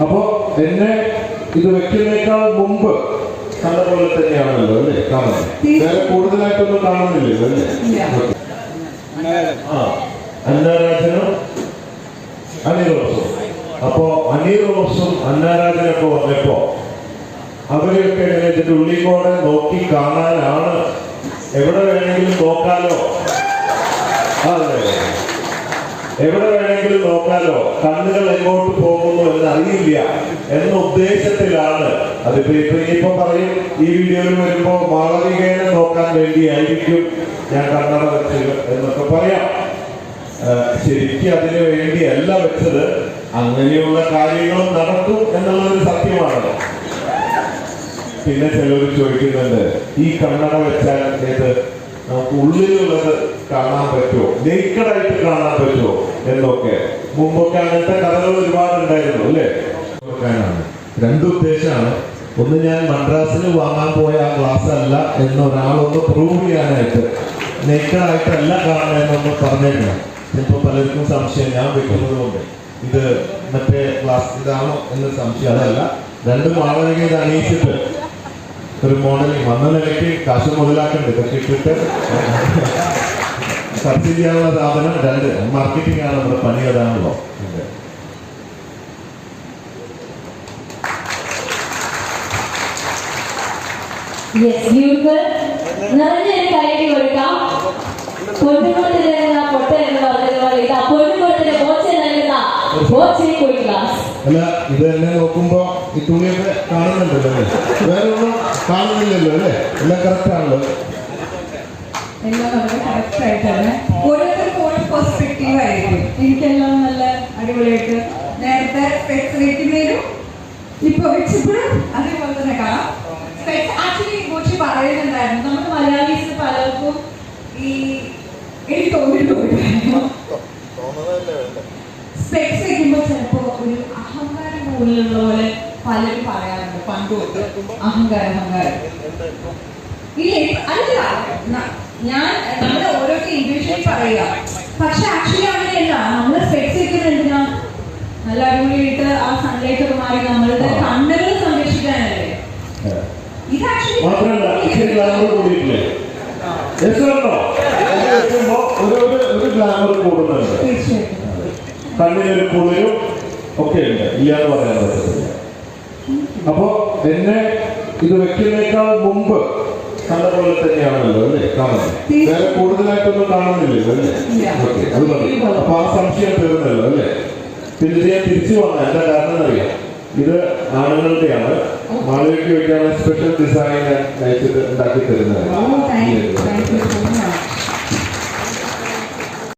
അപ്പോ എന്നെ ഇത് വെക്കുന്നേക്കാൾ മുമ്പ് കണ്ട പോലെ തന്നെയാണല്ലോ അല്ലേ? കാണുന്നത് വേറെ കൂടുതലായിട്ടൊന്നും കാണുന്നില്ലല്ലോ അല്ലേ. ആ അന്നാരാജനും അനിൽ റോസും അപ്പോ അനിൽ അന്നാരാധനൊക്കെ വന്നപ്പോ അവരെയൊക്കെ ഇതിന്റെ ഉള്ളിൽ കൂടെ നോക്കി കാണാനാണ്? എവിടെ വേണമെങ്കിലും നോക്കാലോ? അതെ. എവിടെ വേണമെങ്കിലും നോക്കാലോ. കണ്ണുകൾ എങ്ങോട്ട് പോകുന്നു എന്ന് അറിയില്ല എന്ന ഉദ്ദേശത്തിലാണ് അതിപ്പോ ഇപ്പൊ ഇനിയിപ്പോ പറയും ഈ വീഡിയോയിൽ വരുമ്പോ മാളവികേനെ നോക്കാൻ വേണ്ടിയായിരിക്കും ഞാൻ കണ്ണട വെച്ചത് എന്നൊക്കെ പറയാം. ശരിക്കും അതിനു വേണ്ടിയല്ല വെച്ചത്. അങ്ങനെയുള്ള കാര്യങ്ങളും നടക്കും എന്നുള്ളൊരു സത്യമാണ്. പിന്നെ ചിലർ ചോദിക്കുന്നുണ്ട് ഈ കണ്ണട വെച്ചാൽ ഏത്? നമുക്ക് ഉള്ളിലുള്ളത് കാണാൻ പറ്റുമോ? നെയ്ക്കടായിട്ട് കാണാൻ പറ്റുമോ? എന്നൊക്കെ. മുമ്പൊക്കെ അങ്ങനത്തെ കഥകൾ ഒരുപാട് ഉണ്ടായിരുന്നു അല്ലേ രണ്ട് ഉദ്ദേശമാണ്. ഒന്ന് ഞാൻ മദ്രാസിന് വാങ്ങാൻ പോയ ആ ഗ്ലാസ് അല്ല എന്ന് ഒരാളൊന്ന് പ്രൂവ് ചെയ്യാനായിട്ട് നെയ്ക്കടായിട്ടല്ല കാണണമെന്നൊന്ന് പറഞ്ഞേക്കണം. ഇപ്പൊ പലർക്കും സംശയം. ഞാൻ വെക്കുന്നത് കൊണ്ട് ഇത് മറ്റേ ഗ്ലാസ് ഇതാണോ എന്ന് സംശയം. അതല്ല. രണ്ടും ആളുകളെ ഇത് അണിയിച്ചിട്ട് ഒരു മോഡലിംഗ് വന്ന നിലയ്ക്ക് കാശ് മുതലാക്കണ്ട്. ഇതൊക്കെ ഇട്ടിട്ട് സബ്സിഡി ചെയ്യാനുള്ള സാധനം രണ്ട് മാർക്കറ്റിംഗ് ആണ് നമ്മുടെ പണി അതാണല്ലോ. നിറഞ്ഞൊരു കൈയടി കൊടുക്കാം. പൊന്നുകൊണ്ടിൽ പൊട്ട എന്ന് പറഞ്ഞതുപോലെ ഇതാ പൊന്നുകൊണ്ടിന് ബോച്ച നൽകുന്ന ബോച്ചയെ കൂടി ക്ലാസ് അല്ല ഇത് തന്നെ നോക്കുമ്പോ ഈ തുണിയൊക്കെ കാണുന്നുണ്ടല്ലോ അല്ലേ? വേറെ ഒന്നും കാണുന്നില്ലല്ലോ അല്ലേ? എല്ലാം കറക്റ്റ് ആണല്ലോ. എല്ലാം വളരെ കറക്റ്റ് ആയിട്ടാണ്. ഓരോരുത്തർക്കും ഓരോ പെർസ്പെക്റ്റീവ് ആയിരിക്കും. എനിക്കെല്ലാം നല്ല അടിപൊളിയായിട്ട് നേരത്തെ സ്പെക്സ് വെക്കുന്നതിനും ഇപ്പൊ വെച്ചപ്പോഴും അതേപോലെ തന്നെ കാണാം. സ്പെക്സ് ആക്ച്വലി കോച്ചി പറയുന്നുണ്ടായിരുന്നു. നമുക്ക് മലയാളീസ് പലർക്കും ഈ എനിക്ക് തോന്നിയിട്ടുണ്ടായിരുന്നു സ്പെക്സ് വെക്കുമ്പോൾ ചിലപ്പോ ഒരു അഹങ്കാരം കൂടുതലുള്ള പോലെ പലരും പറയാറുണ്ട്. പണ്ട് തൊട്ട് അഹങ്കാരം. അഹങ്കാരം ഇല്ല അല്ല. ഞാൻ നമ്മുടെ ഓരോരുത്തർ ഇൻഡിവിജ്വലി പറയുക. പക്ഷെ ആക്ച്വലി അങ്ങനെയല്ല നമ്മൾ സ്പെക്സ് വെക്കുന്നത് എന്തിനാ? നല്ല അടിപൊളിയായിട്ട് ആ സൺലൈറ്റ് ഒക്കെ മാറി നമ്മളുടെ കണ്ണുകൾ സംരക്ഷിക്കാനല്ലേ? ഇത് ആക്ച്വലി കണ്ണിനൊരു കുളിരും ഒക്കെ ഉണ്ട്. ഇല്ലാന്ന് പറയാൻ പറ്റത്തില്ല. അപ്പോ എന്നെ ഇത് വെക്കുന്നേക്കാൾ മുമ്പ് കണ്ട പോലെ തന്നെയാണല്ലോ അല്ലേ? കാണുന്നത് വേറെ കൂടുതലായിട്ടൊന്നും കാണുന്നില്ലല്ലോ അല്ലേ. ഓക്കെ അത് മതി. അപ്പൊ ആ സംശയം തീർന്നല്ലോ അല്ലേ? പിന്നെ ഞാൻ തിരിച്ചു വന്ന എന്താ കാരണം അറിയാം ഇത് ആണുങ്ങളുടെയാണ്. മാളവിക്ക് വേണ്ടിയാണ് സ്പെഷ്യൽ ഡിസൈൻ അയച്ചിട്ട് ഉണ്ടാക്കി തരുന്നത്.